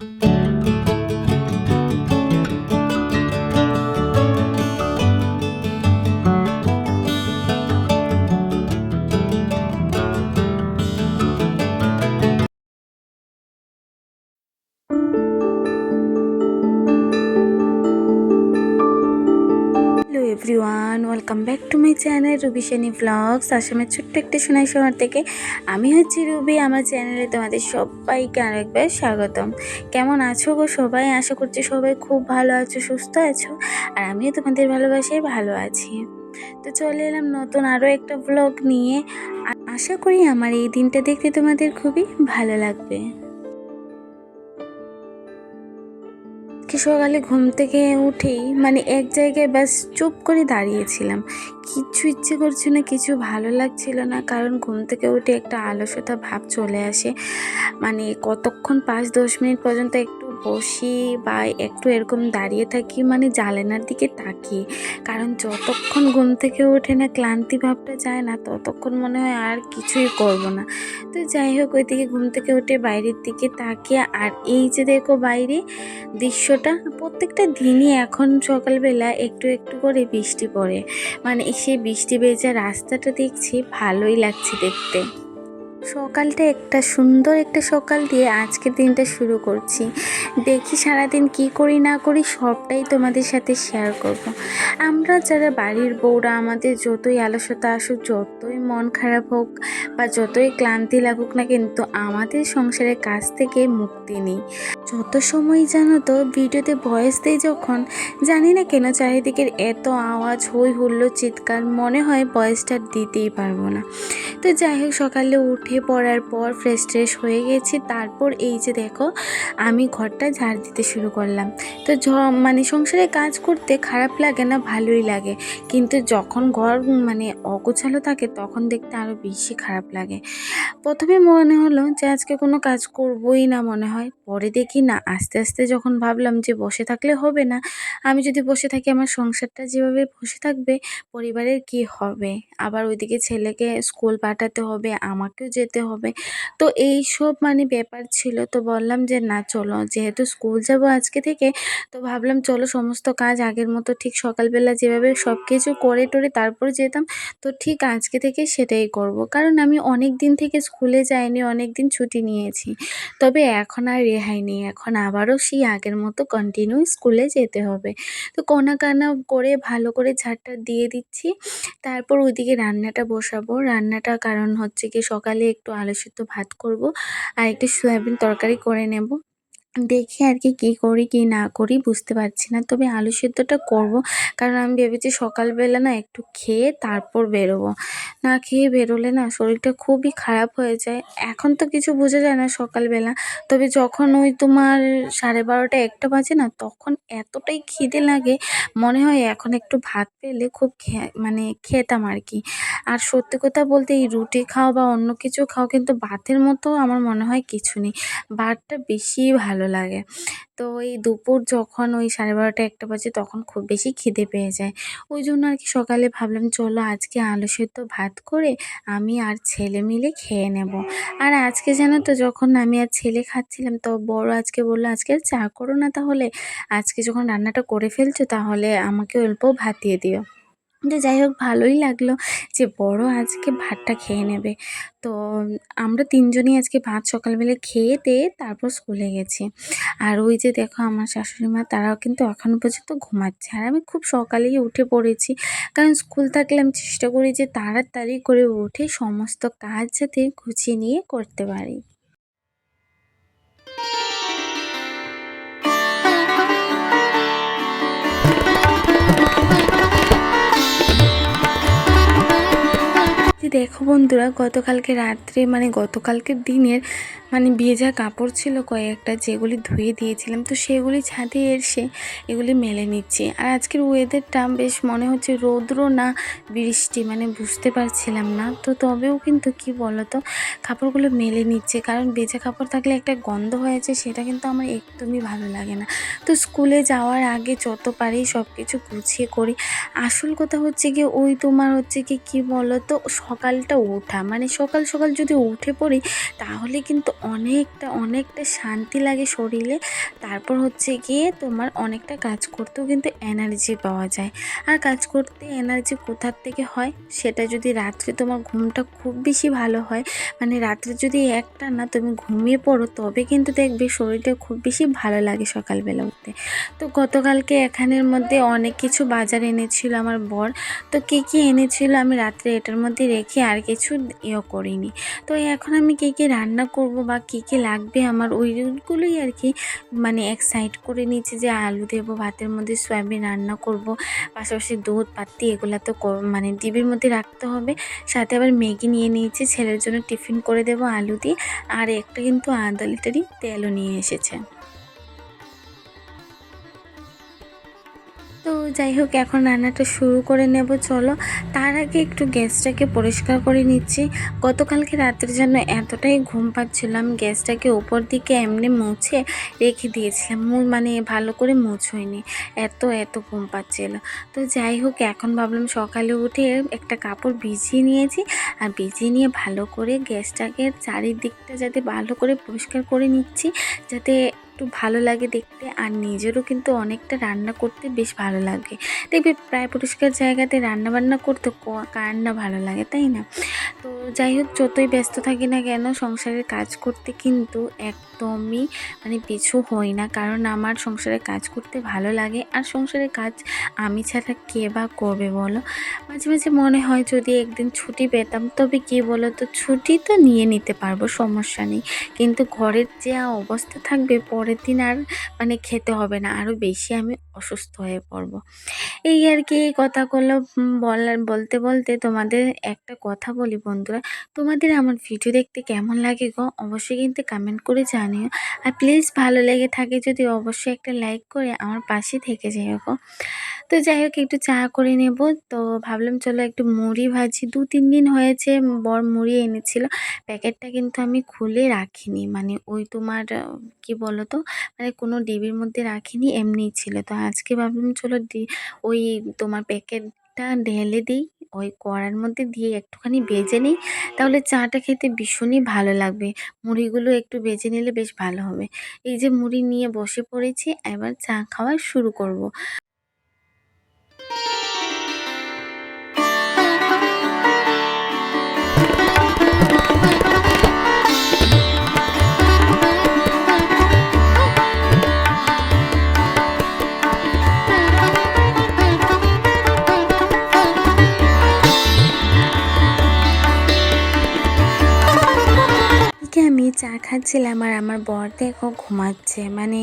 Thank you. Everyone welcome back to my channel Ruby Seni vlogs আসামের ছোট্ট একটা সোনাই শহর থেকে আমি হচ্ছি রুবি আমার চ্যানেলে তোমাদের সবাইকে আরেকবার স্বাগতম। কেমন আছো গো সবাই? আশা করছি সবাই খুব ভালো আছো, সুস্থ আছো, আর আমিও তোমাদের ভালোবাসায় ভালো আছি। তো চলে এলাম নতুন আরও একটা ব্লগ নিয়ে। আশা করি আমার এই দিনটা দেখতে তোমাদের খুবই ভালো লাগবে। আজকে সকালে ঘুম থেকে উঠেই মানে এক জায়গায় ব্যাস চুপ করে দাঁড়িয়েছিলাম। কিছু ইচ্ছে করছে না, কিছু ভালো লাগছিল না, কারণ ঘুম থেকে উঠে একটা আলসতা ভাব চলে আসে। মানে কতক্ষণ পাঁচ দশ মিনিট পর্যন্ত একটু বসি বা একটু এরকম দাঁড়িয়ে থাকি মানে জালেনার দিকে তাকিয়ে। কারণ যতক্ষণ ঘুম থেকে ওঠে না, ক্লান্তি ভাবটা যায় না, ততক্ষণ মনে হয় আর কিছুই করব না। তো যাই হোক, ওইদিকে ঘুম থেকে উঠে বাইরের দিকে তাকিয়ে আর এই যে দেখো বাইরে দৃশ্যটা, প্রত্যেকটা দিনই এখন সকালবেলা একটু একটু করে বৃষ্টি পড়ে। মানে সেই বৃষ্টি ভেজা রাস্তাটা দেখছি ভালোই লাগছে দেখতে। সকালটা একটা সুন্দর একটা সকাল দিয়ে আজকের দিনটা শুরু করছি দেখি সারাদিন কি করি না করি সবটাই তোমাদের সাথে শেয়ার করব। আমরা যারা বাড়ির বউরা, আমাদের যতই আলসতা আসুক, যতই মন খারাপ হোক বা যতই ক্লান্তি লাগুক না কিন্তু আমাদের সংসারের কাছ থেকে মুক্তি নেই যত সময় জানো তো, ভিডিওতে ভয়েস দেয় যখন, জানি না কেন চারিদিকের এত আওয়াজ হই হুল্লো চিৎকার, মনে হয় ভয়েসটা দিতেই পারব না। তো যাই হোক, সকালে উঠে পড়ার পর ফ্রেশ ট্রেশ হয়ে গেছি। তারপর এই যে দেখো, আমি ঘরটা ঝাড় দিতে শুরু করলাম। তো মানে সংসারে কাজ করতে খারাপ লাগে না, ভালোই লাগে। কিন্তু যখন ঘর মানে অগোছালো থাকে, তখন দেখতে আরও বেশি খারাপ লাগে। প্রথমে মনে হলো যে আজকে কোনো কাজ করবই না মনে হয়, পরে দেখি না? আস্তে আস্তে যখন ভাবলাম যে বসে থাকলে হবে না, আমি যদি বসে থাকি আমার সংসারটা যেভাবে বসে থাকবে, পরিবারের কি হবে? আবার ওইদিকে ছেলেকে স্কুল পাঠাতে হবে, আমাকেও যেতে হবে। তো এই সব মানে ব্যাপার ছিল। তো বললাম যে না, চলো, যেহেতু স্কুল যাব আজকে থেকে, তো ভাবলাম চলো সমস্ত কাজ আগের মতো ঠিক সকালবেলা যেভাবে সব কিছু করে টরে তারপর যেতাম, তো ঠিক আজকে থেকে সেটাই করব। কারণ আমি অনেক দিন থেকে স্কুলে যাইনি, অনেক দিন ছুটি নিয়েছি। তবে এখন আর রেহাই নেই এখন আবারও সেই আগের মতো কন্টিনিউ স্কুলে যেতে হবে। তো কোনা কানা করে ভালো করে ঝাড়টা দিয়ে দিচ্ছি। তারপর ওইদিকে রান্নাটা বসাবো। রান্নাটা কারণ হচ্ছে কি সকালে একটু আলু সিদ্ধ ভাত করব আর একটু সয়াবিন তরকারি করে নেব। দেখি আর কি, কী করি, কী না করি বুঝতে পারছি না। তবে আলু সিদ্ধটা করব, কারণ আমি ভেবেছি সকালবেলা না একটু খেয়ে তারপর বেরোবো। না খেয়ে বেরোলে না শরীরটা খুবই খারাপ হয়ে যায়। এখন তো কিছু বোঝা যায় না সকালবেলা, তবে যখন ওই তোমার সাড়ে বারোটা একটা বাজে না, তখন এতটাই খিদে লাগে, মনে হয় এখন একটু ভাত পেলে খুব মানে খেতাম আর কি। আর সত্যি কথা বলতে এই রুটি খাও বা অন্য কিছু খাও, কিন্তু ভাতের মতো আমার মনে হয় কিছু নেই। ভাতটা বেশি ভালো লাগে। তো ওই দুপুর যখন ওই সাড়ে বারোটা, একটা বাজে তখন খুব বেশি খিদে পেয়ে যায়। ওই জন্য আর কি সকালে ভাবলাম, চলো আজকে আলু সেদ্ধ ভাত করে আমি আর ছেলে মিলে খেয়ে নেব। আর আজকে জানো তো, যখন আমি আর ছেলে খাচ্ছিলাম, তো বড় আজকে বলল, আজকে চা করো না তাহলে। আজকে যখন রান্নাটা করে ফেলছো তাহলে আমাকে অল্প ভাত দিয়ে দিও। তো যাই হোক, ভালোই লাগল যে বড় আজকে ভাতটা খেয়ে নেবে। তো আমরা তিনজনই আজকে ভাত সকালবেলা খেয়ে দিয়ে তারপর স্কুলে গেছি। আর ওই যে দেখো আমার শাশুড়ি মা তারাও কিন্তু এখনও পর্যন্ত ঘুমাচ্ছে। আর আমি খুব সকালেই উঠে পড়েছি। কারণ স্কুল থাকলে আমি চেষ্টা করি যে তাড়াতাড়ি করে উঠে সমস্ত কাজ যাতে গুছিয়ে নিয়ে করতে পারি। দেখো বন্ধুরা গতকালকে রাত্রে মানে গতকালকের দিনের মানে ভেজা কাপড় ছিল কয়েকটা যেগুলি ধুয়ে দিয়েছিলাম, তো সেগুলি ছাদে এসে এগুলি মেলে নিচ্ছি। আর আজকের ওয়েদারটা বেশ মনে হচ্ছে রৌদ্র না বৃষ্টি মানে বুঝতে পারছিলাম না। তো তবেও কিন্তু কি বলতো, কাপড়গুলো মেলে নিচ্ছে, কারণ ভেজা কাপড় থাকলে একটা গন্ধ হয়েছে সেটা কিন্তু আমার একদমই ভালো লাগে না। তো স্কুলে যাওয়ার আগে যত পারি সব কিছু গুছিয়ে করি। আসল কথা হচ্ছে কি ওই তোমার হচ্ছে কি কি বলো তো সকালটা ওঠা মানে সকাল সকাল যদি উঠে পড়ি, তাহলে কিন্তু অনেকটা অনেকটা শান্তি লাগে শরীরে। তারপর হচ্ছে গিয়ে তোমার অনেকটা কাজ করতেও কিন্তু এনার্জি পাওয়া যায়। আর কাজ করতে এনার্জি কোথার থেকে হয়? সেটা যদি রাত্রে তোমার ঘুমটা খুব বেশি ভালো হয় মানে রাত্রে যদি একটা না তুমি ঘুমিয়ে পড়ো, তবে কিন্তু দেখবে শরীরটা খুব বেশি ভালো লাগে সকালবেলা উঠতে। তো গতকালকে এখানের মধ্যে অনেক কিছু বাজার এনেছিল আমার বর। তো কী কী এনেছিল আমি রাত্রে এটার মধ্যে রেখে আর কিছু ইয়ে করিনি। তো এখন আমি কী কী রান্না করব বা কী কী লাগবে আমার ওইগুলোই আর কি মানে এক সাইড করে নিয়েছি যে আলু দেবো, ভাতের মধ্যে সয়াবিন রান্না করব, পাশাপাশি দুধ পাত্তি এগুলো তো মানে ডিবির মধ্যে রাখতে হবে। সাথে আবার ম্যাগি নিয়ে নিয়েছি, ছেলের জন্য টিফিন করে দেবো আলু দিয়ে। আর একটা কিন্তু আদা লিটারই তেলও নিয়ে এসেছে। যাই হোক, এখন রান্নাটা শুরু করে নেব, চলো। তার আগে একটু গ্যাসটাকে পরিষ্কার করে নিচ্ছি। গতকালকে রাতের জন্য এতটাই ঘুম পাচ্ছিলাম গ্যাসটাকে ওপর দিকে এমনি মুছে রেখে দিয়েছিলাম। মানে ভালো করে মুছোয়নি এত এত ঘুম পাচ্ছিল। তো যাই হোক, এখন ভাবলাম সকালে উঠে একটা কাপড় ভিজিয়ে নিয়েছি আর ভিজিয়ে নিয়ে ভালো করে গ্যাসটাকে চারিদিকটা যাতে ভালো করে পরিষ্কার করে নিচ্ছি, যাতে একটু ভালো লাগে দেখতে আর নিজেরও কিন্তু অনেকটা রান্না করতে বেশ ভালো লাগে। দেখবে প্রায় পরিষ্কার জায়গাতে রান্না বান্না করতে কার না ভালো লাগে, তাই না? তো যাই হোক, যতই ব্যস্ত থাকি না কেন, সংসারের কাজ করতে কিন্তু একদমই মানে পিছু হই না। কারণ আমার সংসারের কাজ করতে ভালো লাগে। আর সংসারের কাজ আমি ছাড়া কে বা করবে বলো? মাঝে মাঝে মনে হয় যদি একদিন ছুটি পেতাম, তবে কি বলো তো ছুটি তো নিয়ে নিতে পারব, সমস্যা নেই। কিন্তু ঘরের যে অবস্থা থাকবে, পরের দিন আর মানে খেতে হবে না। আরও বেশি আমি অসুস্থ হয়ে পড়ব। এই আর কি, এই কথাগুলো বলার বলতে বলতে তোমাদের একটা কথা বলি বন্ধুরা, তোমাদের আমার ভিডিও দেখতে কেমন লাগে গো? অবশ্যই কিন্তু কমেন্ট করে জানিও। আর প্লিজ ভালো লেগে থাকে যদি অবশ্যই একটা লাইক করে আমার পাশে থেকে যেও গো। তো যাই হোক, একটু চা করে নেব। তো ভাবলাম চলো একটু মুড়ি ভাজি। দু, তিন দিন হয়েছে বর মুড়ি এনেছিল। প্যাকেটটা কিন্তু আমি খুলে রাখিনি। মানে ওই তোমার, কি বলো তো মানে কোনো ডিবির মধ্যে রাখিনি, এমনিই ছিল। তো আজকে ভাবলাম চলো ওই তোমার প্যাকেটটা ঢেলে দিই। ওই কড়ার মধ্যে দিয়ে একটুখানি বেজে নিই, তাহলে চাটা খেতে ভীষণই ভালো লাগবে। মুড়িগুলো একটু ভেজে নিলে বেশ ভালো হবে। এই যে মুড়ি নিয়ে বসে পড়েছি, এবার চা খাওয়া শুরু করব। খাচ্ছিলাম আর আমার বর দেখো ঘুমাচ্ছে। মানে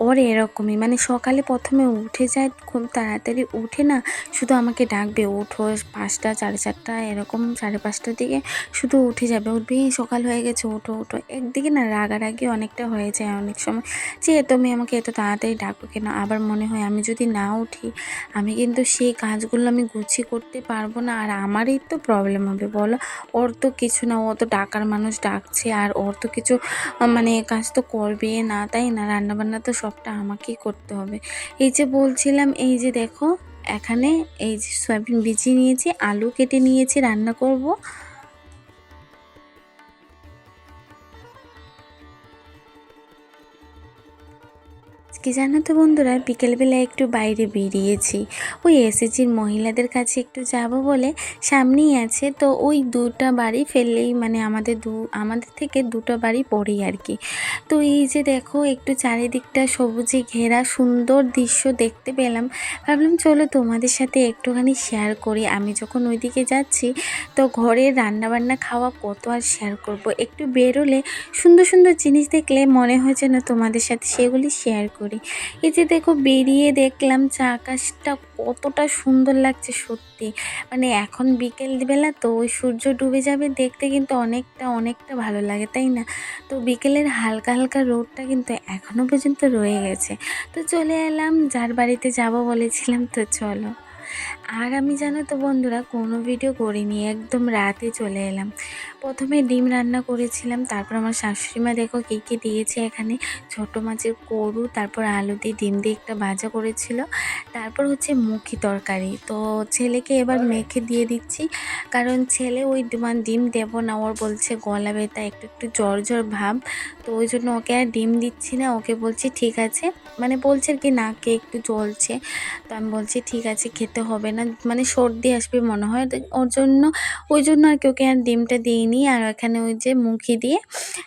ওর এরকমই। মানে সকালে প্রথমে উঠে যায়, খুব তাড়াতাড়ি উঠে না, শুধু আমাকে ডাকবে উঠো পাঁচটা, সাড়ে চারটা, এরকম সাড়ে পাঁচটার দিকে শুধু উঠে যাবে। উঠবে "এই সকাল হয়ে গেছে উঠো উঠো একদিকে না রাগারাগি অনেকটা হয়ে যায় অনেক সময়। যে তুমি আমাকে এত তাড়াতাড়ি ডাকো কেন? আবার মনে হয় আমি যদি না উঠি, আমি কিন্তু সেই কাজগুলো আমি গুছিয়ে করতে পারব না। আর আমারই তো প্রবলেম হবে, বলো? ওর তো কিছু না, ও তো ডাকার মানুষ ডাকছে, আর ওর তো কিছু মানে কাজ তো করবে না, তাই না? রান্নাবান্না তো সবটা আমাকেই করতে হবে। এই যে বলছিলাম, এই যে দেখো, এখানে এই যে সয়াবিন বিজি নিয়েছি, আলু কেটে নিয়েছি, রান্না করব। আজকে জানো তো বন্ধুরা বিকেলবেলা একটু বাইরে বেরিয়েছি। ওই এসএসজির মহিলাদের কাছে একটু যাব বলে সামনেই আছে, তো ওই দুটা বাড়ি ফেললেই মানে আমাদের দু, আমাদের থেকে দুটো বাড়ি পড়েই আর কি। তো এই যে দেখো, একটু চারিদিকটা সবুজে ঘেরা সুন্দর দৃশ্য দেখতে পেলাম। ভাবলাম চলো তোমাদের সাথে একটুখানি শেয়ার করি। আমি যখন ওইদিকে যাচ্ছি, তো ঘরের রান্নাবান্না খাওয়া কত আর শেয়ার করব? একটু বেরোলে সুন্দর সুন্দর জিনিস দেখলে মনে হয় যেন তোমাদের সাথে সেগুলি শেয়ার করি। এই যে দেখো বেরিয়ে দেখলাম যে আকাশটা কতটা সুন্দর লাগছে সত্যি। মানে এখন বিকেলবেলা তো ওই সূর্য ডুবে যাবে দেখতে কিন্তু অনেকটা অনেকটা ভালো লাগে, তাই না? তো বিকেলের হালকা হালকা রোদটা কিন্তু এখনও পর্যন্ত রয়ে গেছে। তো চলে এলাম, যার বাড়িতে যাব বলেছিলাম, তো চলো। আর আমি জানো তো বন্ধুরা, কোনো ভিডিও করিনি, একদম রাতে চলে এলাম। প্রথমে ডিম রান্না করেছিলাম, তারপর আমার শাশুড়িমা দেখো কী কী দিয়েছে এখানে। ছোট মাছের করু তারপর আলু দিয়ে ডিম দিয়ে একটা ভাজা করেছিল। তারপর হচ্ছে মুখি তরকারি। তো ছেলেকে এবার মেখে দিয়ে দিচ্ছি। কারণ ছেলে ওই মানে ডিম দেবো না, ওর বলছে গলা ব্যথা, একটু একটু জ্বর জ্বর ভাব। তো ওই জন্য ওকে আর ডিম দিচ্ছি না, ওকে বলছি ঠিক আছে। মানে বলছে কি, নাকে একটু জ্বলছে। তো আমি বলছি, ঠিক আছে, খেতে হবে না। মানে সর্দি আসবে মনে হয়। তো ওর জন্য, ওই জন্য আর কি ওকে আর ডিমটা দিইনি। আর এখানে ওই যে মুখি দিয়ে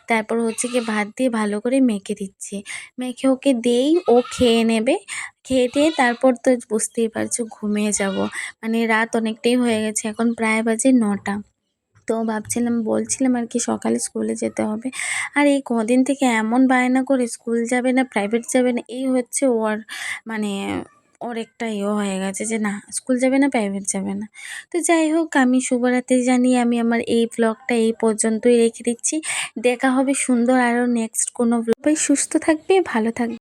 তারপর হচ্ছে কি ভাত দিয়ে ভালো করে মেখে দিচ্ছি। মেখে ওকে দেই, ও খেয়ে নেবে। খেয়ে দিয়ে তারপর তো বুঝতেই পারছ ঘুমিয়ে যাব। মানে রাত অনেকটাই হয়ে গেছে, এখন প্রায় বাজে নটা। তো ভাবছিলাম, বলছিলাম আর কি সকালে স্কুলে যেতে হবে। আর এই কদিন থেকে এমন বায়না করে স্কুল যাবে না প্রাইভেট যাবে না, এই হচ্ছে ওর মানে ওর একটা ইয়ে হয়ে গেছে যে না স্কুল যাবে না প্রাইভেট যাবে না। তো যাই হোক, আমি শুভরাত্রি জানি আমি আমার এই ব্লগটা এই পর্যন্তই রেখে দিচ্ছি। দেখা হবে সুন্দর আরও নেক্সট কোনো ব্লগ সুস্থ থাকবে, ভালো থাকবে।